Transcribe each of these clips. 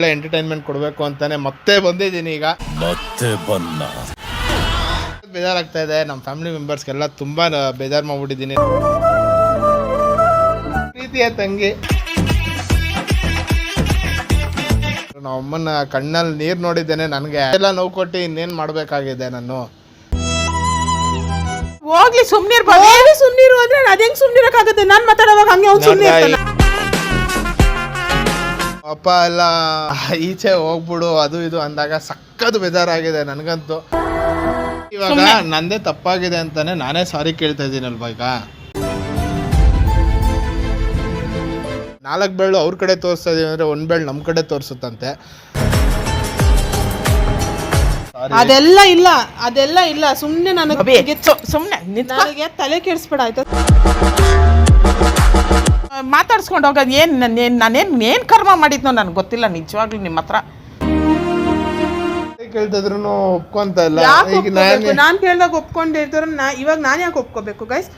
ಒಳ್ಳೆ ಎಂಟರ್ಟೈನ್ಮೆಂಟ್ ಕೊಡಬೇಕು ಅಂತಾನೆ ಮತ್ತೆ ಬಂದಿದ್ದೀನಿ ಈಗ. ಮತ್ತೆ ಬನ್ನ ಬೇಜಾರಾಗ್ತಾ ಇದೆ ನಮ್ಮ ಫ್ಯಾಮಿಲಿ ಮೆಂಬರ್ಸ್ಗೆಲ್ಲ ತುಂಬಾ ಬೇಜಾರು ಮಾಡ್ಬಿಟ್ಟಿದ್ದೀನಿ. ಪ್ರೀತಿಯ ತಂಗಿ. ನಮ್ಮ ಅಮ್ಮನ ಕಣ್ಣಲ್ಲಿ ನೀರು ನೋಡಿದ್ದೇನೆ ನನಗೆ. ಎಲ್ಲ ನೋವು ಕೊಟ್ಟು ಇನ್ನೇನು ಮಾಡಬೇಕಾಗಿದೆ ನಾನು. ಹೋಗ್ಲಿ ಸುಮ್ನಿರ್ಬೋದು ಏನು ಸುಮ್ನಿರು ಅಂದ್ರೆ ಅದ್ ಹೆಂಗ್ ಸುಮ್ನಿರಕ್ಕಾಗುತ್ತೆ? ನಾನ್ ಮಾತಾಡುವಾಗ ಹಂಗೆ ಅವ್ನು ಸುಮ್ನೆ ಇರ್ತಾನೆ ಅಪ್ಪ ಎಲ್ಲ ಈಚೆ ಹೋಗ್ಬಿಡು ಅದು ಇದು ಅಂದಾಗ ಸಖತ್ ಬೇಜಾರಾಗಿದೆ ನನಗಂತೂ. ಇವಾಗ ನಂದೇ ತಪ್ಪಾಗಿದೆ ಅಂತಾನೆ ನಾನೇ ಸಾರಿ ಕೇಳ್ತಾ ಇದ್ದೀನಲ್ವಾ ಈಗ? ನಾಲ್ಕು ಬೆಳ್ಳು ಅವ್ರ ಕಡೆ ತೋರಿಸ್ತಾ ಇದೀವಿ ಅಂದ್ರೆ ಒಂದ್ ಬೆಳ್ಳು ನಮ್ಮ ಕಡೆ ತೋರಿಸುತ್ತಂತೆ. ಅದೆಲ್ಲ ಇಲ್ಲ ಅದೆಲ್ಲ ಇಲ್ಲ. ಸುಮ್ನೆ ನನಗೆ ಸುಮ್ಮನೆ ನನಗೆ ತಲೆ ಕೆಡಿಸ್ಬೇಡ ಆಯ್ತಾ ಮಾತಾಡ್ಸ್ಕೊಂಡು ಹೋಗೋದು ಏನು ನಾನೇನು ನಾನೇನು ಏನು ಕರ್ಮ ಮಾಡಿದ್ನೋ ನನಗೆ ಗೊತ್ತಿಲ್ಲ ನಿಜವಾಗ್ಲೂ ನಿಮ್ಮ ಹತ್ರ. ಕೇಳ್ತಿದ್ರು ಒಪ್ಕೊಂತ ಇಲ್ಲ? ಯಾಕೆ ಈಗ ನಾನು ನಾನ್ ಕೇಳ್ದಾಗ ಒಪ್ಕೊಂಡಿರ್ತಾರ ನಾ ಇವಾಗ ನಾನ್ ಯಾಕೆ ಒಪ್ಕೋಬೇಕು ಗೈಸ್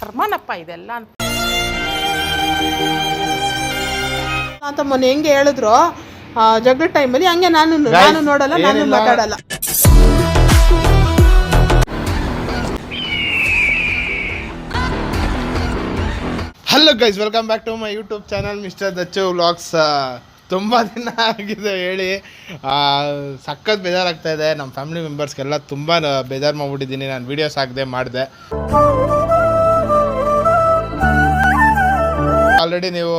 ಕರ್ಮನಪ್ಪ ಇದೆಲ್ಲ ಅಂತ. ಮೊನ್ನೆ ಹೆಂಗೆ ಹೇಳಿದ್ರು ಆ, ಜಗಳ ಟೈಮಲ್ಲಿ ಹಂಗೆ ನಾನು ನಾನು ನೋಡಲ್ಲ ನಾನು ಮಾತಾಡಲ್ಲ. Hello guys welcome back to my YouTube channel mister Dachu vlogs ತುಂಬ ದಿನ ಆಗಿದೆ ಹೇಳಿ. ಸಖತ್ ಬೇಜಾರಾಗ್ತಾ ಇದೆ. ನಮ್ಮ ಫ್ಯಾಮಿಲಿ ಮೆಂಬರ್ಸ್ಗೆಲ್ಲ ತುಂಬ ಬೇಜಾರು ಮಾಡ್ಬಿಟ್ಟಿದ್ದೀನಿ. ನಾನು ವೀಡಿಯೋಸ್ ಹಾಕದೆ, ಮಾಡಿದೆ. ಆಲ್ರೆಡಿ ನೀವು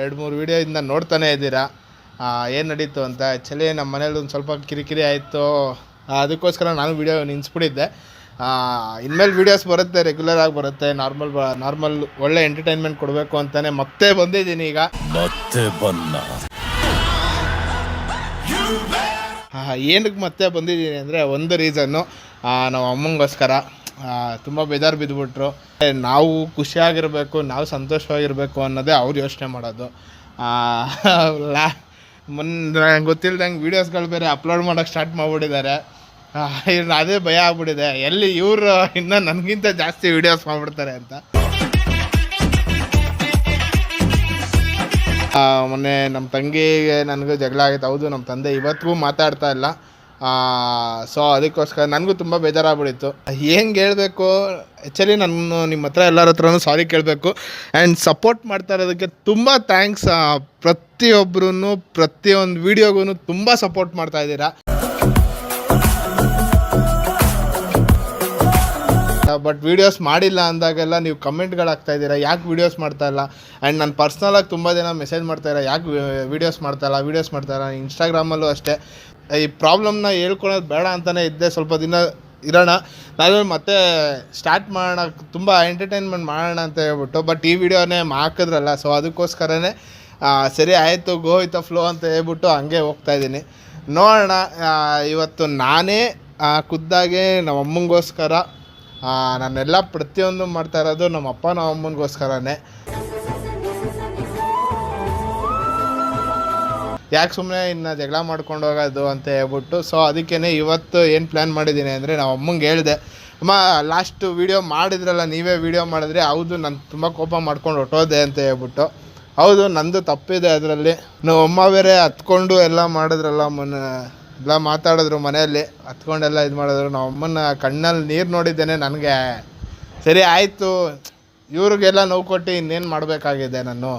ಎರಡು, ಮೂರು ವೀಡಿಯೋಯಿಂದ ನೋಡ್ತಾನೆ ಇದ್ದೀರಾ. ಏನು ನಡೀತು ಅಂತ. ಆ್ಯಕ್ಚುಲಿ ನಮ್ಮ ಮನೇಲಿ ಒಂದು ಸ್ವಲ್ಪ ಕಿರಿಕಿರಿ ಆಯಿತು. ಅದಕ್ಕೋಸ್ಕರ ನಾನು ವೀಡಿಯೋ ನಿನ್ಸ್ಬಿಟ್ಟಿದ್ದೆ ಇನ್ಮೇಲೆ ವೀಡಿಯೋಸ್ ಬರುತ್ತೆ ರೆಗ್ಯುಲರ್ ಆಗಿ ಬರುತ್ತೆ ನಾರ್ಮಲ್ ನಾರ್ಮಲ್ ಒಳ್ಳೆ ಎಂಟರ್ಟೈನ್ಮೆಂಟ್ ಕೊಡಬೇಕು ಅಂತಾನೆ ಮತ್ತೆ ಬಂದಿದ್ದೀನಿ ಈಗ. ಮತ್ತೆ ಬನ್ನ. ಏನಕ್ಕೆ ಮತ್ತೆ ಬಂದಿದ್ದೀನಿ ಅಂದರೆ ಒಂದು ರೀಸನ್ನು ನಾವು ಅಮ್ಮಂಗೋಸ್ಕರ. ತುಂಬ ಬೇಜಾರು ಬಿದ್ದುಬಿಟ್ರು ನಾವು ಖುಷಿಯಾಗಿರಬೇಕು ನಾವು ಸಂತೋಷವಾಗಿರಬೇಕು ಅನ್ನೋದೇ ಅವ್ರು ಯೋಚನೆ ಮಾಡೋದು. ಲಾ ಮೊನ್ನೆ ಗೊತ್ತಿಲ್ದಂಗೆ ವೀಡಿಯೋಸ್ಗಳು ಬೇರೆ ಅಪ್ಲೋಡ್ ಮಾಡೋಕ್ಕೆ ಸ್ಟಾರ್ಟ್ ಮಾಡಿಬಿಟ್ಟಿದ್ದಾರೆ. ಅದೇ ಭಯ ಆಗ್ಬಿಟ್ಟಿದೆ. ಎಲ್ಲಿ ಇವರು ಇನ್ನ ನನಗಿಂತ ಜಾಸ್ತಿ ವಿಡಿಯೋಸ್ ಮಾಡಿಬಿಡ್ತಾರೆ ಅಂತ. ಮೊನ್ನೆ ನಮ್ಮ ತಂಗಿಗೆ ನನಗೂ ಜಗಳ ಆಗಿತ್ತು. ಹೌದು ನಮ್ಮ ತಂದೆ ಇವತ್ತಿಗೂ ಮಾತಾಡ್ತಾ ಇಲ್ಲ. ಸೊ ಅದಕ್ಕೋಸ್ಕರ ನನಗೂ ತುಂಬ ಬೇಜಾರಾಗ್ಬಿಡಿತ್ತು ಹೆಂಗೆ ಹೇಳಬೇಕು? ಆ್ಯಕ್ಚುಲಿ ನಾನು ನಿಮ್ಮ ಹತ್ರ ಎಲ್ಲರ ಹತ್ರನೂ ಸಾರಿ ಕೇಳಬೇಕು. ಆ್ಯಂಡ್ ಸಪೋರ್ಟ್ ಮಾಡ್ತಾ ಇರೋದಕ್ಕೆ ತುಂಬ ಥ್ಯಾಂಕ್ಸ್ ಪ್ರತಿಯೊಬ್ಬರೂ ಪ್ರತಿಯೊಂದು ವೀಡಿಯೋಗೂ ತುಂಬ ಸಪೋರ್ಟ್ ಮಾಡ್ತಾ ಇದ್ದೀರಾ. ಬಟ್ ವೀಡಿಯೋಸ್ ಮಾಡಿಲ್ಲ ಅಂದಾಗೆಲ್ಲ ನೀವು ಕಮೆಂಟ್ಗಳು ಆಗ್ತಾ ಇದ್ದೀರಾ ಯಾಕೆ ವೀಡಿಯೋಸ್ ಮಾಡ್ತಾ ಇಲ್ಲ? ಆ್ಯಂಡ್ ನಾನು ಪರ್ಸ್ನಲಾಗಿ ತುಂಬ ದಿನ ಮೆಸೇಜ್ ಮಾಡ್ತಾ ಇರೋ ಯಾಕೆ ವೀಡಿಯೋಸ್ ಮಾಡ್ತಾ ಇಲ್ಲ ವೀಡಿಯೋಸ್ ಮಾಡ್ತಾ ಇಲ್ಲ ಇನ್ಸ್ಟಾಗ್ರಾಮಲ್ಲೂ ಅಷ್ಟೇ. ಈ ಪ್ರಾಬ್ಲಮ್ನ ಹೇಳ್ಕೊಳೋದು ಬೇಡ ಅಂತಲೇ ಇದ್ದೆ ಸ್ವಲ್ಪ ದಿನ ಇರೋಣ. ನಾನು ಮತ್ತೆ ಸ್ಟಾರ್ಟ್ ಮಾಡೋಣ ತುಂಬ ಎಂಟರ್ಟೈನ್ಮೆಂಟ್ ಮಾಡೋಣ ಅಂತ ಹೇಳ್ಬಿಟ್ಟು ಬಟ್ ಈ ವಿಡಿಯೋನೇ ಹಾಕಿದ್ರಲ್ಲ ಸೊ ಅದಕ್ಕೋಸ್ಕರನೇ ಸರಿ ಆಯಿತು ಗೋ ವಿತ್ ಫ್ಲೋ ಅಂತ ಹೇಳ್ಬಿಟ್ಟು ಹಂಗೆ ಹೋಗ್ತಾ ಇದ್ದೀನಿ. ನೋಡೋಣ ಇವತ್ತು ನಾನೇ ಖುದ್ದಾಗೆ ನಮ್ಮ ಅಮ್ಮಂಗೋಸ್ಕರ ಆ, ನಾನೆಲ್ಲ ಪ್ರತಿಯೊಂದು ಮಾಡ್ತಾ ಇರೋದು ನಮ್ಮ ಅಪ್ಪ ನಮ್ಮ ಅಮ್ಮನಿಗೋಸ್ಕರನೇ. ಯಾಕೆ ಸುಮ್ಮನೆ ಇನ್ನು ಜಗಳ ಮಾಡ್ಕೊಂಡು ಹೋಗೋದು ಅಂತ ಹೇಳ್ಬಿಟ್ಟು ಸೊ ಅದಕ್ಕೇ ಇವತ್ತು ಏನು ಪ್ಲ್ಯಾನ್ ಮಾಡಿದ್ದೀನಿ ಅಂದರೆ ನಾವು ಅಮ್ಮಂಗೆ ಹೇಳಿದೆ, ಅಮ್ಮ ಲಾಸ್ಟ್ ವೀಡಿಯೋ ಮಾಡಿದ್ರಲ್ಲ, ನೀವೇ ವೀಡಿಯೋ ಮಾಡಿದ್ರೆ ಹೌದು, ನಾನು ತುಂಬ ಕೋಪ ಮಾಡ್ಕೊಂಡು ಹೊಟ್ಟೋದೆ ಅಂತ ಹೇಳ್ಬಿಟ್ಟು, ಹೌದು, ನಂದು ತಪ್ಪಿದೆ ಅದರಲ್ಲಿ. ನಾವು ಅಮ್ಮ ಬೇರೆ ಹತ್ಕೊಂಡು ಎಲ್ಲ ಮಾಡಿದ್ರಲ್ಲ ಮೊನ್ನೆ ಎಲ್ಲ ಮಾತಾಡಿದ್ರು ಮನೆಯಲ್ಲಿ. ಹತ್ಕೊಂಡೆಲ್ಲ ಇದು ಮಾಡಿದ್ರು. ನಮ್ಮ ಅಮ್ಮನ ಕಣ್ಣಲ್ಲಿ ನೀರು ನೋಡಿದ್ದೇನೆ ನನಗೆ. ಸರಿ ಆಯಿತು. ಇವ್ರಿಗೆಲ್ಲ ನೋವು ಕೊಟ್ಟು ಇನ್ನೇನು ಮಾಡಬೇಕಾಗಿದೆ ನಾನು?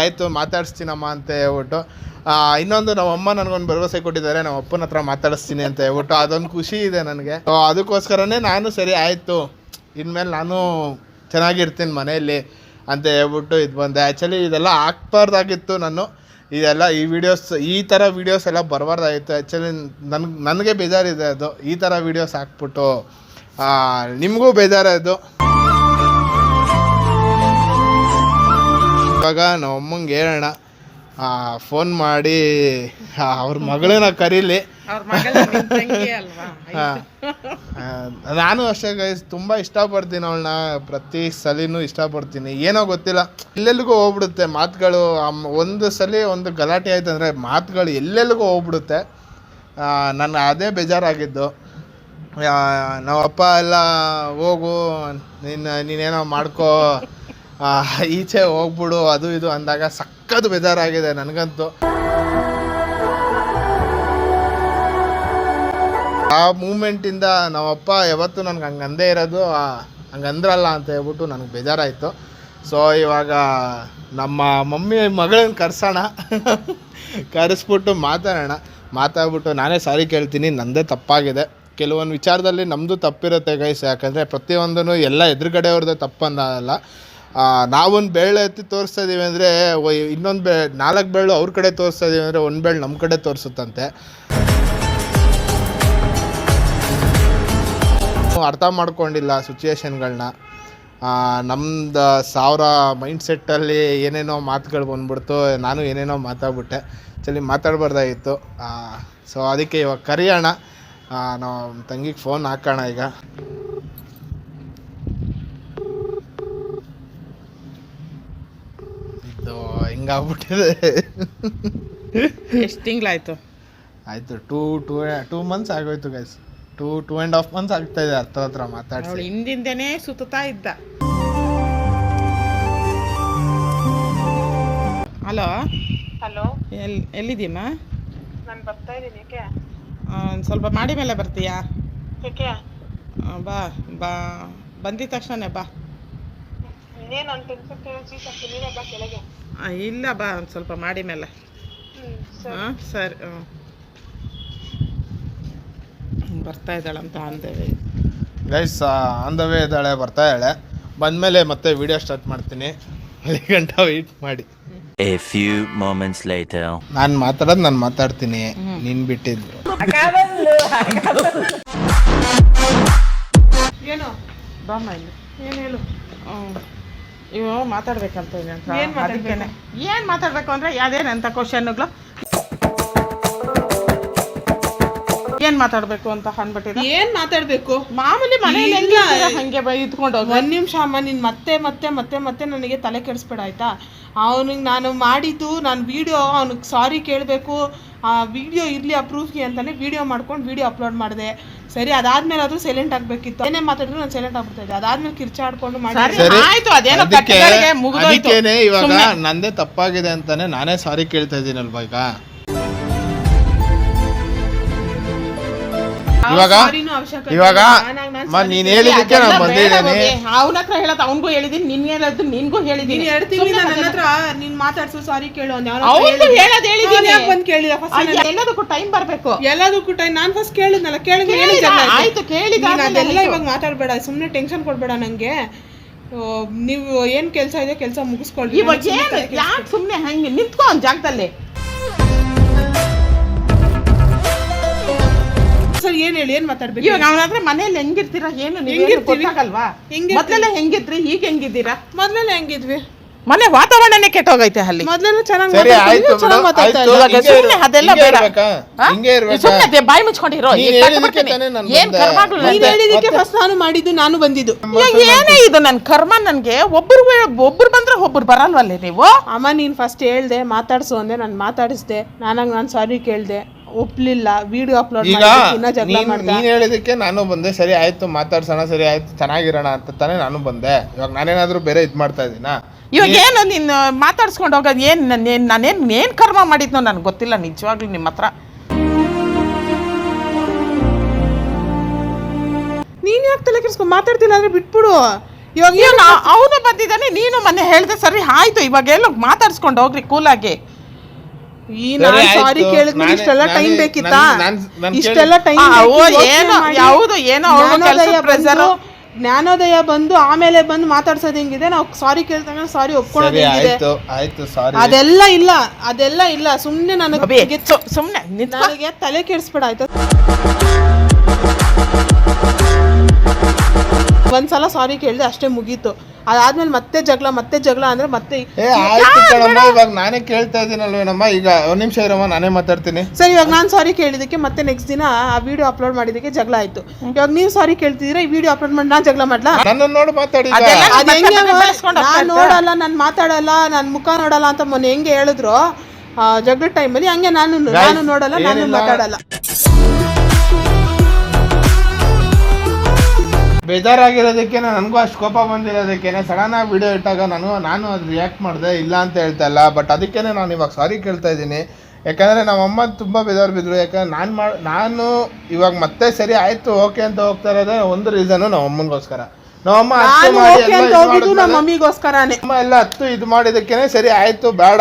ಆಯಿತು, ಮಾತಾಡಿಸ್ತೀನಮ್ಮ ಅಂತ ಹೇಳ್ಬಿಟ್ಟು ಇನ್ನೊಂದು ನಮ್ಮ ಅಮ್ಮ ನನಗೊಂದು ಭರವಸೆ ಕೊಟ್ಟಿದ್ದಾರೆ. ನಮ್ಮ ಅಪ್ಪನ ಹತ್ರ ಮಾತಾಡಿಸ್ತೀನಿ ಅಂತ ಹೇಳ್ಬಿಟ್ಟು, ಅದೊಂದು ಖುಷಿ ಇದೆ ನನಗೆ. ಅದಕ್ಕೋಸ್ಕರನೇ ನಾನು ಸರಿ ಆಯಿತು. ಇನ್ಮೇಲೆ ನಾನು ಚೆನ್ನಾಗಿರ್ತೀನಿ ಮನೆಯಲ್ಲಿ. ಅಂತ ಹೇಳ್ಬಿಟ್ಟು ಇದು ಬಂದೆ. ಆ್ಯಕ್ಚುಲಿ ಇದೆಲ್ಲ ಹಾಕ್ಬಾರ್ದಾಗಿತ್ತು ನಾನು. ಇದೆಲ್ಲ ಈ ವಿಡಿಯೋಸ್ ಈ ಥರ ವೀಡಿಯೋಸ್ ಎಲ್ಲ ಬರಬಾರ್ದಾಗಿತ್ತು. ಆ್ಯಕ್ಚುಲಿ ನನ್ಗೆ ನನಗೆ ಬೇಜಾರಿದೆ ಅದು. ಈ ಥರ ವೀಡಿಯೋಸ್ ಹಾಕ್ಬಿಟ್ಟು. ನಿಮಗೂ ಬೇಜಾರದು ಇವಾಗ ನಮ್ಮ ಅಮ್ಮಂಗೆ ಹೇಳೋಣ ಫೋನ್ ಮಾಡಿ ಅವ್ರ ಮಗಳನ್ನ ಕರೀಲಿ. ನಾನು ಅಷ್ಟೇ ಗೈಸ್ ತುಂಬ ಇಷ್ಟಪಡ್ತೀನಿ ಅವಳನ್ನ ಪ್ರತಿ ಸಲಿನೂ ಇಷ್ಟಪಡ್ತೀನಿ. ಏನೋ ಗೊತ್ತಿಲ್ಲ. ಎಲ್ಲೆಲ್ಲಿಗೂ ಹೋಗ್ಬಿಡುತ್ತೆ ಮಾತುಗಳು. ಒಂದು ಸಲ ಒಂದು ಗಲಾಟೆ ಆಯ್ತು ಅಂದರೆ ಮಾತುಗಳು ಎಲ್ಲೆಲ್ಲಿಗೂ ಹೋಗ್ಬಿಡುತ್ತೆ. ನನ್ನ ಅದೇ ಬೇಜಾರಾಗಿದ್ದು. ನಾವು ಅಪ್ಪ ಎಲ್ಲ ಹೋಗು, ನಿನ್ನ, ನೀನೇನೋ ಮಾಡ್ಕೋ ಈಚೆ ಹೋಗ್ಬಿಡು, ಅದು ಇದು ಅಂದಾಗ ಸಕ್ಕತ್ತು ಬೇಜಾರಾಗಿದೆ ನನಗಂತೂ. ಆ ಮೂಮೆಂಟಿಂದ ನಮ್ಮಪ್ಪ ಯಾವತ್ತೂ ನನಗೆ ಹಂಗೆ ಅಂದೇ ಇರೋದು ಹಂಗೆ ಅಂದ್ರಲ್ಲ ಅಂತ ಹೇಳ್ಬಿಟ್ಟು ನನಗೆ ಬೇಜಾರಾಯಿತು. ಸೊ ಇವಾಗ ನಮ್ಮ ಮಮ್ಮಿ ಮಗಳನ್ನ ಕರೆಸೋಣ. ಕರೆಸ್ಬಿಟ್ಟು ಮಾತಾಡೋಣ. ಮಾತಾಡ್ಬಿಟ್ಟು ನಾನೇ ಸಾರಿ ಕೇಳ್ತೀನಿ, ನಂದೇ ತಪ್ಪಾಗಿದೆ. ಕೆಲವೊಂದು ವಿಚಾರದಲ್ಲಿ ನಮ್ಮದು ತಪ್ಪಿರುತ್ತೆ ಗೈಸ್ ಯಾಕಂದರೆ ಪ್ರತಿಯೊಂದೂ ಎಲ್ಲ ಎದುರುಗಡೆಯವ್ರದ್ದೇ ತಪ್ಪನ್ನಲ್ಲ. ನಾವೊಂದು ಬೇಳೆ ಎತ್ತಿ ತೋರಿಸ್ತಾ ಇದ್ದೀವಿ ಅಂದರೆ ಇನ್ನೊಂದು ಬೆ, ನಾಲ್ಕು ಬೇಳು ಅವ್ರ ಕಡೆ ತೋರಿಸ್ತಾ ಇದ್ದೀವಿ ಅಂದರೆ ಒಂದು ಬೇಳೆ ನಮ್ಮ ಕಡೆ ತೋರಿಸುತ್ತಂತೆ. ಅರ್ಥ ಮಾಡ್ಕೊಂಡಿಲ್ಲ ಸಿಚುವೇಶನ್ಗಳನ್ನ ನಮ್ದು ಸಾವಿರ ಮೈಂಡ್ಸೆಟ್ಟಲ್ಲಿ ಏನೇನೋ ಮಾತುಗಳು ಬಂದ್ಬಿಡ್ತು ನಾನು ಏನೇನೋ ಮಾತಾಡ್ಬಿಟ್ಟೆ. ಚಲಿ ಮಾತಾಡಬಾರ್ದಾಗಿತ್ತು. ಸೊ ಅದಕ್ಕೆ ಇವಾಗ ಕರೆಯೋಣ. ನಾವು ತಂಗಿಗೆ ಫೋನ್ ಹಾಕೋಣ ಈಗ. ಇದು ಹಿಂಗಾಗ್ಬಿಟ್ಟಿದೆ? ಎಷ್ಟು ತಿಂಗಳಾಯ್ತು? ಆಯಿತು ಟೂ ಟೂ ಟೂ ಮಂತ್ಸ್ ಆಗೋಯ್ತು guys two two and half months ಆಗ್ತಾ ಇದೆ ಹತ್ರ ಹತ್ರ ಮಾತಾಡ್ಸಿ. ಹಿಂದಿಂದನೇ ಸುತ್ತಾ ಇದ್ದ. ಹಲೋ? ಹಲೋ? ಎಲ್ ಎಲ್ಲಿದ್ದೀಮಾ ನಾನು ಬರ್ತಾ ಇದ್ದೀನಿ ಯಾಕೆ ಒಂದು ಸ್ವಲ್ಪ ಮಾಡಿ ಮೇಲೆ ಬರ್ತೀಯಾ? ಆ, ಬಾ ಬಾ ಬಂದಿದ ತಕ್ಷಣ ಬಾ. ಇನ್ನೇನು ಒಂದು ಟೆನ್ ಫಿಫ್ಟೀನ್ ನೀನೇ ಬಾ ಕೆಳಗೆ. ಆ, ಇಲ್ಲ ಬಾ ಒಂದು ಸ್ವಲ್ಪ ಮಾಡಿ ಮೇಲೆ. ಹಾಂ ಸರಿ. ಹ್ಞೂ ಬರ್ತಾ ಇದ್ದಾಳೆ ಅಂತ ಅಂದೇವೆ. ಗೈಸ್ ಆನ್ ದ ವೇ ಇದ್ದಾಳೆ ಬರ್ತಾ ಇದ್ದಾಳೆ. ಬಂದಮೇಲೆ ಮತ್ತೆ ವಿಡಿಯೋ ಸ್ಟಾರ್ಟ್ ಮಾಡ್ತೀನಿ. ಅಲ್ಲಿ ಗಂಟ ವೆಯ್ಟ್ ಮಾಡಿ. ಎ ಫ್ಯೂ moments ಲೇಟರ್ ನಾನು ಮಾತಾಡೋದು ನಾನು ಮಾತಾಡ್ತೀನಿ. ನಿನ್ ಬಿಟ್ಟಿದ್ರು ಏನು? ಬಾಮ್ಮ ಇಲ್ಲಿ. ಏನು ಹೇಳು? ಹ್ಞೂ ಇವು ಮಾತಾಡ್ಬೇಕಂತ ಇದೆ ಅಂತ. ಏನ್ ಮಾತಾಡ್ಬೇಕು? ಅಂದ್ರೆ ಏನು ಮಾತಾಡ್ಬೇಕು ಅಂದರೆ ಯಾವ್ದೇನಂತ ಕ್ವಶನ್ಗಳು ಏನು ಮಾತಾಡ್ಬೇಕು ಅಂತ ಅನ್ಬಿಟ್ಟಿದ್ರೆ ಏನ್ ಮಾತಾಡ್ಬೇಕು? ಮಾಮೂಲಿ ಮನೆಯಲ್ಲಿ ಹಂಗೆ ಬೈ ಇದ್ಕೊಂಡು ಒಂದ್ ಒಂದು ನಿಮಿಷ ಅಮ್ಮ ನಿನ್ ಮತ್ತೆ ಮತ್ತೆ ಮತ್ತೆ ಮತ್ತೆ ನನಗೆ ತಲೆ ಕೆಡಿಸ್ಬೇಡ ಆಯ್ತಾ? ಅವನಿಗೆ ನಾನು ಮಾಡಿದ್ದು ನಾನು ವಿಡಿಯೋ ಅವ್ನಿಗೆ ಸಾರಿ ಕೇಳಬೇಕು. ಆ ವಿಡಿಯೋ ಇರಲಿ ಆ ಪ್ರೂಫ್ಗೆ ಅಂತಲೇ ವಿಡಿಯೋ ಮಾಡ್ಕೊಂಡು ವಿಡಿಯೋ ಅಪ್ಲೋಡ್ ಮಾಡಿದೆ. ಸರಿ ಅದಾದ್ಮೇಲೆ ಆದ್ರೂ ಸೈಲೆಂಟ್ ಆಗಬೇಕಿತ್ತು. ಏನೇ ಮಾತಾಡಿದ್ರು ನಾನು ಸೈಲೆಂಟ್ ಆಗ್ಬಿಡ್ತಾ ಇದ್ದೆ. ಅದಾದ್ಮೇಲೆ ಕಿರ್ಚಾಡ್ಕೊಂಡು ಆಯ್ತು ಅದೇನೋ. ಅದಕ್ಕೇನೆ ಇವಾಗ ನಂದೇ ತಪ್ಪಾಗಿದೆ ಅಂತಾನೆ ನಾನೇ ಸಾರಿ ಕೇಳ್ತಾ ಇದ್ದೀನಲ್ವಾ ಈಗ? ಇವಾಗ ಇವಾಗ ನಾನ್ ಮ ನೀನ್ ಹೇಳಿದಕ್ಕೆ ನಾನು ಬಂದಿದ್ದೇನೆ ಅವನ ಹತ್ರ ಹೇಳೋದು ಅವನಿಗೂ ಹೇಳಿದೀನಿ ನಿನ್ ಹೇಳೋದು ನಿನ್ಗೂ ಹೇಳಿದೀನಿ ನೀನ್ ಎರಡು ತಿಂಗಳಿಂದ ನನ್ನ ಹತ್ರ ನೀನ್ ಮಾತಾಡ್ಸು ಸಾರಿ ಕೇಳು ಅಂದೆ ಹೇಳೋದು ಹೇಳಿದೀನಿ ಹೇಳಿದೀನಿ. ಬಂದ್ ಕೇಳಿದ ಫಸ್ಟ್ ಎಲ್ಲದಕ್ಕೂ ಟೈಮ್ ಬರ್ಬೇಕು. ಎಲ್ಲದಕ್ಕೂ ಟೈಮ್ ನಾನ್ ಫಸ್ಟ್ ಕೇಳಿದ್ನಲ್ಲ ಕೇಳಿದ್ರೆ ಕೇಳಿದ, ಏನು ಜಗಳ ಆಯ್ತು? ಆಯ್ತು, ಕೇಳಿದ ನೀನ್ ಆದ್ಮೇಲೆ ಅದೆಲ್ಲ ಇವಾಗ ಮಾತಾಡ್ಬೇಡ ಸುಮ್ನೆ ಟೆನ್ಷನ್ ಕೊಡ್ಬೇಡ ನಂಗೆ. ಆ, ನೀವು ಏನ್ ಕೆಲ್ಸ ಇದೆ ಕೆಲ್ಸ ಮುಗಿಸ್ಕೊಳ್ಳಿ ಇವಾಗ ಏನು ಯಾಕೆ ಸುಮ್ನೆ ಹಂಗೆ ನಿಂತ್ಕೊ ಒಂದ್ ಜಾಗದಲ್ಲಿ? ಸರ್ ಏನ್ ಹೇಳಿ ಏನ್ ಮಾತಾಡ್ಬೇಕು ಇವಾಗ ಅವನಾದ್ರೆ ಮನೇಲಿ ಹೆಂಗಿರ್ತೀರಾ ಏನು ಹೆಂಗಿರ್ತೀವಿ? ಮೊದ್ಲೆಲ್ಲ ಹೆಂಗಿದ್ರಿ ಈಗ ಹೆಂಗಿದ್ದೀರಾ ಮೊದ್ಲೆಲ್ಲ ಹೆಂಗಿದ್ವಿ ಮನೆ ವಾತಾವರಣನೇ ಕೆಟ್ಟೋಗೈತೆ ಅಲ್ಲಿ ಮೊದ್ಲೆಲ್ಲ ಚೆನ್ನಾಗಿ ಸರಿ ಆಯ್ತು ಬಿಡು, ಮಾತಾಡ್ತಾ ಆಯ್ತು. ಇಲ್ಲ ಇವಾಗ ಸುಮ್ನೆ ಇರು- ಅದೆಲ್ಲ ಹಿಂಗೆ ಬೇಡ ಇರ್ಬೇಕಾ? ಹಾ? ಹಿಂಗೆ ಇರ್ಬೇಕಾ? ಸುಮ್ನೆ ದೇ- ಬಾಯಿ ಮುಚ್ಕೊಂಡಿರೋ ನೀನ್ ಈಗ ಹೇಳಿದಕ್ಕೆ ಕಟ್ಬಿಡ್ತೀನಿ. ತಾನೇ ನಾನ್ ಏನ್ ಬಂದೆ. ನಂದೆ? ಹೇಳಿದಕ್ಕೆ ಫಸ್ಟ್ ನಾನು ಮಾಡಿದ್ದು ನಾನು ಬಂದಿದ್ದು ಇವಾಗ ಏನೇ ಇದು ನನ್ ಕರ್ಮ ನನ್ಗೆ ಒಬ್ರು ಒಬ್ರು ಬಂದ್ರೆ ಒಬ್ರು ಬರಲ್ವಲ್ಲೇ ನೀವು ಅಮ್ಮ ನೀನ್ ಫಸ್ಟ್ ಹೇಳ್ದೆ ಮಾತಾಡ್ಸು ಅಂದೆ ನಾನು ಮಾತಾಡಿಸ್ದೆ ನಾನಂಗ್ ನಾನ್ ಸಾರಿ ಕೇಳ್ದೆ ಒಪ್ಲಿಲ್ಲ ವಿಡಿಯೋ ಅಪ್ಲೋಡ್ ಈಗ ಮಾಡಿ ಇನ್ನ ಜಗಳ ನೀನ್ ಮಾಡ್ದ ನೀನ್ ಹೇಳಿದಕ್ಕೆ ನಾನು ಬಂದೆ ಸರಿ ಆಯ್ತು ಮಾತಾಡ್ಸೋಣ ಸರಿ ಆಯ್ತು ಚೆನ್ನಾಗಿರೋಣ ಅಂತ ತಾನೇ ನಾನು ಬಂದೆ. ಇವಾಗ ನಾನೇನಾದ್ರೂ ಬೇರೆ ಇದ್ ಮಾಡ್ತಾ ಇದೀನಾ ಇವಾಗ ಏನು ನೀನು ಮಾತಾಡ್ಸ್ಕೊಂಡು ಹೋಗೋದು ಏನು ನಾನೇನು ನಾನೇನು ಏನು ಕರ್ಮ ಮಾಡಿದ್ನೋ ನನಗೆ ಗೊತ್ತಿಲ್ಲ ನಿಜವಾಗ್ಲೂ ನಿಮ್ಮ ಹತ್ರ. ನೀನ್ ಯಾಕೆ ತಲೆ ಕೆಡಿಸ್ಕೊ ಮಾತಾಡ್ತಿಲ್ಲ ಅಂದ್ರೆ ಬಿಟ್ಬಿಡು. ಇವಾಗ ಏನು ಅವನು ಬಂದಿದ್ದಾನೆ ನೀನು ಮೊನ್ನೆ ಹೇಳ್ದೆ ಸರಿ ಆಯ್ತು ಇವಾಗ ಎಲ್ಲ ಮಾತಾಡ್ಸ್ಕೊಂಡು ಹೋಗ್ರಿ ಕೂಲಾಗಿ. ಈ ಸರಿ, ನಾನು ಸಾರಿ ಕೇಳಿದ್ಮೇಲೆ ಇಷ್ಟೆಲ್ಲ ಟೈಮ್ ಬೇಕಿತ್ತಾ? ಇಷ್ಟೆಲ್ಲ ಟೈಮ್ ಆ, ಓ, ಏನೋ, ಯಾವ್ದು, ಏನೋ ಕೆಲ್ಸದ pressure. ಜ್ಞಾನೋದಯ ಬಂದು ಆಮೇಲೆ ಬಂದು ಮಾತಾಡ್ಸೋದು ಹೆಂಗಿದೆ? ನಾವು ಸಾರಿ ಕೇಳ್ತಾ ಸಾರಿ ಒಪ್ಕೊಳ್ಳೋದು ಸರಿ ಹೆಂಗಿದೆ? ಆಯ್ತು ಆಯ್ತು ಸಾರಿ ಅದೆಲ್ಲ ಇಲ್ಲ ಅದೆಲ್ಲ ಇಲ್ಲ. ಸುಮ್ನೆ ನನಗೆ ಸುಮ್ಮನೆ ನನಗೆ ತಲೆ ಕೆಡಿಸ್ಬೇಡ ಆಯ್ತಾ ಒಂದ್ಸಲ ಸಾರಿ ಕೇಳಿದೆ ಅಷ್ಟೇ ಮುಗೀತು. ಅದಾದ್ಮೇಲೆ ಮತ್ತೆ ಜಗಳ ಮತ್ತೆ ಜಗಳ ಅಂದ್ರೆ ಮತ್ತೆ ಏ ಆಯ್ತು ಕಣಮ್ಮ ಇವಾಗ ನಾನೇ ಕೇಳ್ತಾ ಇದ್ದೀನಲ್ವೇನಮ್ಮ ಈಗ ಒಂದ್ ನಿಮಿಷ ಇರಮ್ಮ ನಾನೇ ಮಾತಾಡ್ತೀನಿ. ಸರಿ ಇವಾಗ ನಾನು ಸಾರಿ ಕೇಳಿದಕ್ಕೆ ಮತ್ತೆ ನೆಕ್ಸ್ಟ್ ದಿನ ಆ ವಿಡಿಯೋ ಅಪ್ಲೋಡ್ ಮಾಡಿದಕ್ಕೆ ಜಗಳ ಆಯ್ತು. ಇವಾಗ ನೀವು ಸಾರಿ ಕೇಳ್ತಿದ್ರೆ ಈ ವಿಡಿಯೋ ಅಪ್ಲೋಡ್ ಮಾಡಿ ನಾನು ಜಗಳ ಮಾಡ್ಲಾ? ನನ್ನನ್ನು ನೋಡಿ ಮಾತಾಡಿ ಈಗ. ಅದೆಲ್ಲ ಅದ್ ಹೆಂಗೆ ಮತ್ತೆ ಬೆಳೆಸ್ಕೊಂಡು ಹೋಗ್ತಾ ನಾನು ನೋಡಲ್ಲ ನಾನು ಮಾತಾಡಲ್ಲ ನಾನು ಮುಖ ನೋಡಲ್ಲ ಅಂತ ಮೊನ್ನೆ ಹೆಂಗೆ ಹೇಳಿದ್ರು. ಆ, ಜಗಳ ಟೈಮಲ್ಲಿ ಹಂಗೆ ನಾನು ನಾನು ನೋಡಲ್ಲ ನಾನು ಮಾತಾಡಲ್ಲ. ಬೇಜಾರಾಗಿರೋದಕ್ಕೆ ನನಗೂ ಅಷ್ಟು ಕೋಪ ಬಂದಿರೋದಕ್ಕೆ ಸಡನ್ ಆಗಿ ವಿಡಿಯೋ ಇಟ್ಟಾಗ ನಾನು ನಾನು ಅದು ರಿಯಾಕ್ಟ್ ಮಾಡಿದೆ ಇಲ್ಲ ಅಂತ ಹೇಳ್ತಾ ಇಲ್ಲ. ಬಟ್ ಅದಕ್ಕೇ ನಾನು ಇವಾಗ ಸಾರಿ ಕೇಳ್ತಾ ಇದ್ದೀನಿ. ಯಾಕಂದರೆ ನಮ್ಮಮ್ಮ ತುಂಬ ಬೇಜಾರು ಬಿದ್ದರು ಯಾಕಂದ್ರೆ ನಾನು ಮಾಡಿ ನಾನು ಇವಾಗ ಮತ್ತೆ ಸರಿ ಆಯಿತು ಓಕೆ ಅಂತ ಹೋಗ್ತಾ ಇರೋದೇ ಒಂದು ರೀಸನು ನಮ್ಮ ಅಮ್ಮನಿಗೋಸ್ಕರ. ನಮ್ಮಮ್ಮ ಹತ್ತು ನಾನು ಮಾಡಿ ಓಕೆ ಎಲ್ಲ ಅಂತ ಇದು ನಮ್ಮ ಅಮ್ಮ ಎಲ್ಲ ಹತ್ತು ಇದು ಮಾಡಿದಕ್ಕೇನೆ ಸರಿ ಆಯ್ತು ಬೇಡ.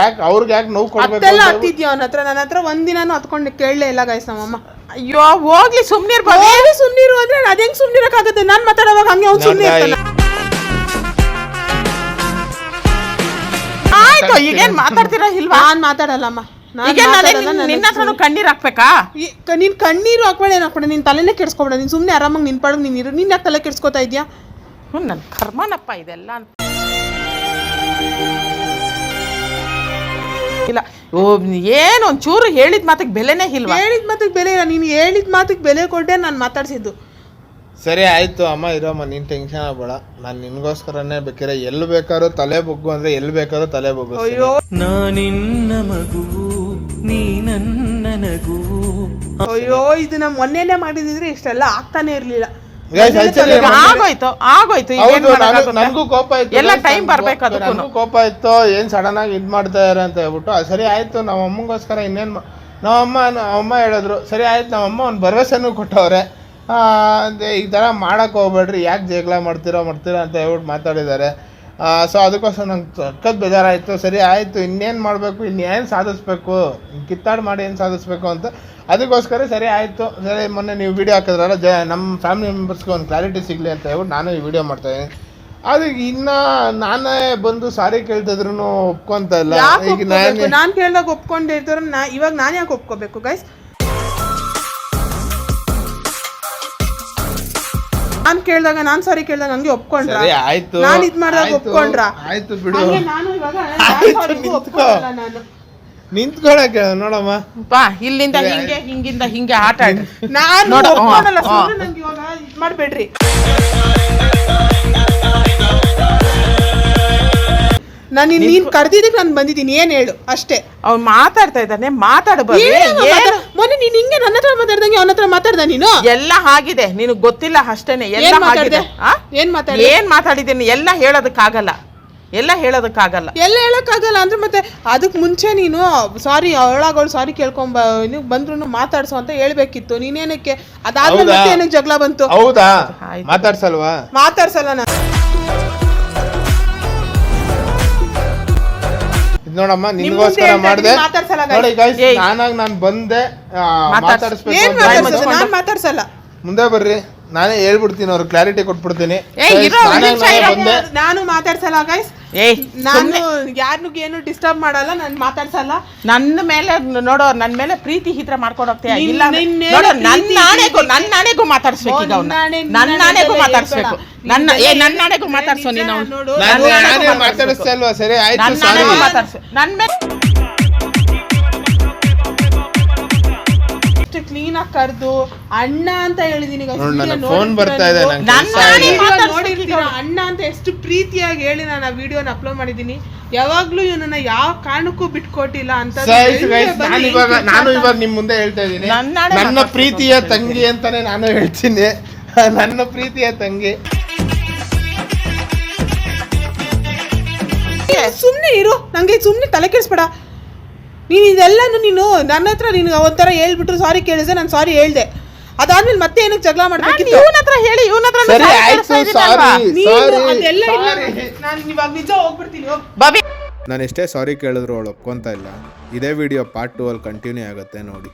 ಯಾಕೆ ಅವ್ರಿಗೆ ಯಾಕೆ ನೋವು ಕೊಡ್ಬೇಕು ಹತ್ತಿದ್ಯೋ ಅವನ ಹತ್ರ ನನ್ನ ಹತ್ರ ಒಂದಿನಾನು ಹತ್ಕೊಂಡು ಕೇಳಲೇ ಇಲ್ಲ ಗಾಯ್ಸ್ ನಮ್ಮಮ್ಮ. ಅಯ್ಯೋ ಹೋಗ್ಲಿ ಸುಮ್ನಿರ್ಬೋದು ಸುಮ್ನೆ ಸುಮ್ನಿರು ಅಂದ್ರೆ ಅದ್ ಹೆಂಗ್ ಸುಮ್ನಿರಕ್ಕಾಗುತ್ತೆ? ನಾನ್ ಮಾತಾಡೋವಾಗ ಹಂಗೆ ಅವ್ನು ಸುಮ್ನೆ ಇರ್ತಾನೆ. ಆಯ್ತು ಈಗೇನ್ ಮಾತಾಡ್ತೀರಾ ಇಲ್ವಾ? ನಾನ್ ಮಾತಾಡಲ್ಲಮ್ಮ. ನಾನ್ ಈಗ ನಾನೇ ಮಾತಾಡಲ್ಲ, ನಿನ್- ನನ್ನ ಹತ್ರನು ಕಣ್ಣೀರ್ ಹಾಕ್ಬೇಕಾ? ಈ- ಕ- ನೀನ್ ಕಣ್ಣೀರು ಹಾಕ್ಬೇಡ ಏನ್ ಹಾಕ್ಬೇಡ ನಿನ್ ತಲೆನೇ ಕೆಡ್ಸ್ಕೊಬೇಡ ನೀನ್ ಸುಮ್ನೆ ಆರಾಮಾಗಿ ನಿನ್ ಪಾಡಿಗೆ ನೀನ್ ಇರು. ನೀನ್ ಯಾಕೆ ತಲೆ ಕೆಡ್ಸ್ಕೊತಾ ಇದ್ಯಾ? ಹ್ಞೂ ನನ್ನ ಕರ್ಮನಪ್ಪ ಇದೆಲ್ಲ ಇಲ್ಲ ಓ ಏನು ಒಂಚೂರು ಹೇಳಿದ ಮಾತಿಗೆ ಬೆಲೆನೇ ಇಲ್ವಾ? ಹೇಳಿದ ಮಾತಿಗೆ ಬೆಲೆ ಇಲ್ಲ. ನೀನು ಹೇಳಿದ ಮಾತಿಗೆ ಬೆಲೆ ಕೊಟ್ಟೆ ನಾನು ಮಾತಾಡ್ಸಿದ್ದು. ಸರಿ ಆಯ್ತು. ಅಮ್ಮ ಇರೋಮ್ಮ ನೀನು ಟೆನ್ಷನ್ ಆಗ್ಬೇಡ. ನಾನು ನಿನಗೋಸ್ಕರನೇ ಬೇಕಿರ ಎಲ್ಲಿ ಬೇಕಾದ್ರೂ ತಲೆ ಬಗ್ಗು ಅಂದ್ರೆ ಎಲ್ಲಿ ಬೇಕಾದ್ರೂ ತಲೆ ಬೊಗ್ಗು ಅಯ್ಯೋ. ನಾನಿನ್ನ ಮಗು ನೀ ನನ್ನ ನನಗೂ ಅಯ್ಯೋ ಇದು ನಮ್ಮ ಮೊನ್ನೆನೆ ಮಾಡಿದಿದ್ರೆ ಇಷ್ಟೆಲ್ಲ ಆಗ್ತಾನೆ ಇರ್ಲಿಲ್ಲ. ಆಗೋಯ್ತು ಆಗೋಯ್ತು? ನನಗೂ ಕೋಪ ಇತ್ತು ಎಲ್ಲ ಟೈಮ್ ಬರ್ಬೇಕು ಅದಕ್ಕೂನು. ಕೋಪ ಇತ್ತು ಏನ್ ಸಡನ್ ಆಗಿ ಇದ್ ಮಾಡ್ತಾ ಇದಾರೆ ಅಂತ ಹೇಳ್ಬಿಟ್ಟು ಸರಿ ಆಯ್ತು ನಮ್ಮ ಅಮ್ಮಗೋಸ್ಕರ ಇನ್ನೇನ್ ಮಾ- ನಮ್ಮಮ್ಮ ಅಮ್ಮ ಹೇಳಿದ್ರು ಸರಿ ಆಯ್ತು ನಮ್ಮಮ್ಮ ಒಂದು ಭರವಸೆನೂ ಕೊಟ್ಟವ್ರೆ ಈ ಥರ ಮಾಡಕ್ ಹೋಗ್ಬೇಡ್ರಿ ಯಾಕೆ ಜಗಳ ಮಾಡ್ತೀರೋ ಮಾಡ್ತೀರೋ ಅಂತ ಹೇಳ್ಬಿಟ್ಟು ಮಾತಾಡಿದ್ದಾರೆ ಸೊ ಅದಕ್ಕೋಸ್ಕರ ನಂಗೆ ಸಖತ್ ಬೇಜಾರಾಯಿತು. ಸರಿ ಆಯಿತು ಇನ್ನೇನು ಮಾಡಬೇಕು ಇನ್ನೇನು ಸಾಧಿಸ್ಬೇಕು? ಕಿತ್ತಾಡ್ ಮಾಡಿ ಏನು ಸಾಧಿಸ್ಬೇಕು ಅಂತ. ಅದಕ್ಕೋಸ್ಕರ ಸರಿ ಆಯಿತು. ಸರಿ ಮೊನ್ನೆ ನೀವು ವಿಡಿಯೋ ಹಾಕಿದ್ರಲ್ಲ ಜ ನಮ್ಮ ಫ್ಯಾಮಿಲಿ ಮೆಂಬರ್ಸ್ಗೆ ಒಂದು ಕ್ಲಾರಿಟಿ ಸಿಗಲಿ ಅಂತ ಹೇಳ್ಬಿಟ್ಟು ನಾನು ಈ ವಿಡಿಯೋ ಮಾಡ್ತಾಯಿದ್ದೀನಿ ಅದು ಇನ್ನ ನಾನೇ ಬಂದು ಸಾರಿ ಕೇಳ್ತಿದ್ರು ಒಪ್ಕೊಂತ ಇಲ್ಲ. ಈಗ ನಾನು ಕೇಳಿದಾಗ ಕೇಳ್ದಾಗ ಒಪ್ಕೊಂಡಿರ್ತಾರ ನಾ ಇವಾಗ ನಾನು ಯಾಕೆ ಒಪ್ಕೋಬೇಕು ಗೈಸ್ ನಾನ್ ಕೇಳ್ದಾಗ ನಾನ್ ಸಾರಿ ಕೇಳ್ದಾಗ ಹಂಗೆ ಒಪ್ಕೊಂಡ್ರ? ಸರಿ ಆಯ್ತು. ನಾನ್ ಇದ್ ಮಾಡ್ದಾಗ ಆಯ್ತು, ಒಪ್ಕೊಂಡ್ರ? ಆಯ್ತು ಬಿಡು. ಹಂಗೆ ನಾನು ಇವಾಗ ಆಯ್ತು, sorry ನಿಂತ್ಕೋ. ಒಪ್ಕೊಳಲ್ಲ ನಾನು. ನಿಂತ್ಕೊಳಕ್ಕೆ ನೋಡಮ್ಮ. ಪಾ ಇಲ್ಲಿಂದ ಹಿಂಗೆ ಹಿಂಗಿಂದ ಹಿಂಗೆ ಆಟ ಆಡಿ. ನಾನು ನೋಡು, ಒಪ್ಕೊಳಲ್ಲ. ಸುಮ್ನೆ ನಂಗೆ ಇವಾಗ ಇದ್ ಮಾಡ್ಬೇಡ್ರಿ. ನಾನು ನೀನ್ ಕರ್ದಿದ್ದಕ್ಕೆ ನಾನು ಬಂದಿದ್ದೀನಿ ಏನ್ ಹೇಳು? ಅಷ್ಟೇ. ಅವ್ನು ಮಾತಾಡ್ತಾ ಇದ್ದಾನೆ ಮಾತಾಡಬಾರ್ದು ಮಾತಾಡ- ಮೊನ್ನೆ ನೀನ್ ಹಿಂಗೆ ನನ್ನ ಹತ್ರ ಮಾತಾಡ್ದಂಗೆ ಅವನ ಹತ್ರ ಮಾತಾಡ್ದ ನೀನು? ಎಲ್ಲ ಆಗಿದೆ ನಿನಗ್ ಗೊತ್ತಿಲ್ಲ ಅಷ್ಟೇನೆ. ಎಲ್ಲ ಏನ್ ಆಗಿದೆ ಮಾತಾಡ್ದೆ? ಆ? ಏನ್ ಮಾತಾಡ್ದೆ? ಏನ್ ಮಾತಾಡಿದ್ದೀನಿ? ಎಲ್ಲ ಹೇಳೋದಕ್ಕಾಗಲ್ಲ. ಎಲ್ಲ ಹೇಳೋದಕ್ಕಾಗಲ್ಲ. ಎಲ್ಲ ಹೇಳಕ್ಕಾಗಲ್ಲ ಅಂದ್ರೆ ಮತ್ತೆ ಅದಕ್ಕೆ ಮುಂಚೆ ನೀನು ಸಾರಿ ಅವಳಾಗಳು ಸಾರಿ ಕೇಳ್ಕೊಂಬ ನೀವು ಬಂದ್ರು ಮಾತಾಡ್ಸು ಅಂತ ಹೇಳ್ಬೇಕಿತ್ತು. ನೀನೇನಕ್ಕೆ ಅದಾದ್ಮೇಲೆ ಹೌದಾ? ಮತ್ತೆ ಏನಕ್ಕೆ ಜಗಳ ಬಂತು? ಹೌದಾ? ಮಾತಾಡ್ಸಲ್ವಾ? ಮಾತಾಡ್ಸಲ್ಲ ನಾನು. ನೋಡಮ್ಮ ನಿಮ್ಗೋಸ್ಕರ ನಿನ್ಗೋಸ್ಕರ ಮಾಡ್ದೆ. ಮಾತಾಡ್ಸಲ್ಲ ನೋಡಿ ಗೈಸ್ ನಾನಾಗ ನಾನ್ ಬಂದೆ ಮಾತಾಡಿಸ್ಬೇಕು ನಾನ್ ಮಾತಾಡ್ಸಲ್ಲ. ಮುಂದೆ ಬರ್ರಿ ನಾನೇ ಹೇಳ್ಬಿಡ್ತೀನಿ ಅವ್ರ ಕ್ಲಾರಿಟಿ ಕೊಟ್ಬಿಡ್ತೀನಿ. ನಾನು ಮಾತಾಡ್ಸಲ್ಲ ಗೈಸ್ ಏಯ್ ನಾನು ಯಾರನ್ನೂ ಏನು ಡಿಸ್ಟರ್ಬ್ ಮಾಡಲ್ಲ ನಾನು ಮಾತಾಡ್ಸಲ್ಲ. ನನ್ನ ಮೇಲೆ ನೋಡೋ ನನ್ನ ಮೇಲೆ ಪ್ರೀತಿ ಹಿತ್ರ ಮಾಡ್ಕೊಂಡು ಹೋಗ್ತೀಯ? ಇಲ್ಲ ನೋಡೋ ನಿನ್ ನೋಡು ನನ್ನ ನಾಣೆಗೂ. ನನ್ನ ನಾಣೆಗೂ ಮಾತಾಡ್ಸ್ಬೇಕು ಈಗ ಅವ್ನ ನನ್ನ ನಾಣೆಗೂ ಮಾತಾಡ್ಸ್ಬೇಕು. ನನ್ನ ಏ ನನ್ನ ನಾಣೆಗೂ. ಮಾತಾಡ್ಸೋ ನೀನು ನಿಜ ನೋಡು, ನಾನು ನನ್ನ ನಾನೇ ನಾಣೆಗೂ ಮಾತಾಡಿಸ್ತಾ ಸರಿ? ಆಯ್ತು ನನ್ನ ಮೇಲೆ ಅಷ್ಟು ಕರೆದು ಅಣ್ಣ ಅಂತ ಹೇಳಿದೀನಿ ಫೋನ್ ಬರ್ತಾ ಇದೆ, ನೋಡಿರ್ತೀರ? ಅಣ್ಣ ಅಂತ ಎಷ್ಟು ಪ್ರೀತಿಯಾಗಿ ಹೇಳಿ ನಾನು ಆ ವಿಡಿಯೋನ ಅಪ್ಲೋಡ್ ಮಾಡಿದೀನಿ ಯಾವಾಗ್ಲೂ ಇವನನ್ನ ಯಾವ ಕಾರಣಕ್ಕೂ ಬಿಟ್ಕೊಟ್ಟಿಲ್ಲ ಅಂತ ನಾನು ಇವಾಗ ನಾನು ಇವಾಗ ನಿಮ್ ಮುಂದೆ ಹೇಳ್ತಾ ಇದ್ದೀನಿ. ನನ್ನ ನನ್ನ ಪ್ರೀತಿಯ ತಂಗಿ ಅಂತಾನೆ ನಾನು ಹೇಳ್ತೀನಿ. ನನ್ನ ಪ್ರೀತಿಯ ತಂಗಿ. ಸುಮ್ನೆ ಇರು. ನಂಗೆ ಸುಮ್ನೆ ತಲೆ ಕೆಡಿಸ್ಬೇಡ. ನೀನು ಇದೆಲ್ಲನೂ ನೀನು ನನ್ನ ಹತ್ರ ನೀನು ಒಂಥರ ಹೇಳ್ಬಿಟ್ರು ಸಾರಿ ಕೇಳಿದೆ ನಾನು ಸಾರಿ ಹೇಳ್ದೆ. ಅದಾದ್ಮೇಲೆ ಮತ್ತೆ ಏನಕ್ಕೆ ಜಗಳ ನಾನು ಮಾಡ್ಬೇಕಿತ್ತು? ಇವನ ಹತ್ರ ಹೇಳಿ ಇವನ ಹತ್ರ ಸರಿ ಆಯ್ತು ಸಾರಿ ನೀನು ಸಾರಿ ಅದೆಲ್ಲ ಇಲ್ಲ. ಸಾರಿ ನಾನು ಇವಾಗ ನಿಜ ಹೋಗ್ಬಿಡ್ತೀನಿ ಹೋಗ್. ಬಾಬಿ ನಾನು ಎಷ್ಟೇ ಸಾರಿ ಕೇಳಿದ್ರು ಅವಳು ಒಪ್ಕೊಂತ ಇಲ್ಲ. ಇದೇ ವಿಡಿಯೋ ಪಾರ್ಟ್ ಟೂ ಅಲ್ಲಿ ಕಂಟಿನ್ಯೂ ಆಗುತ್ತೆ ನೋಡಿ.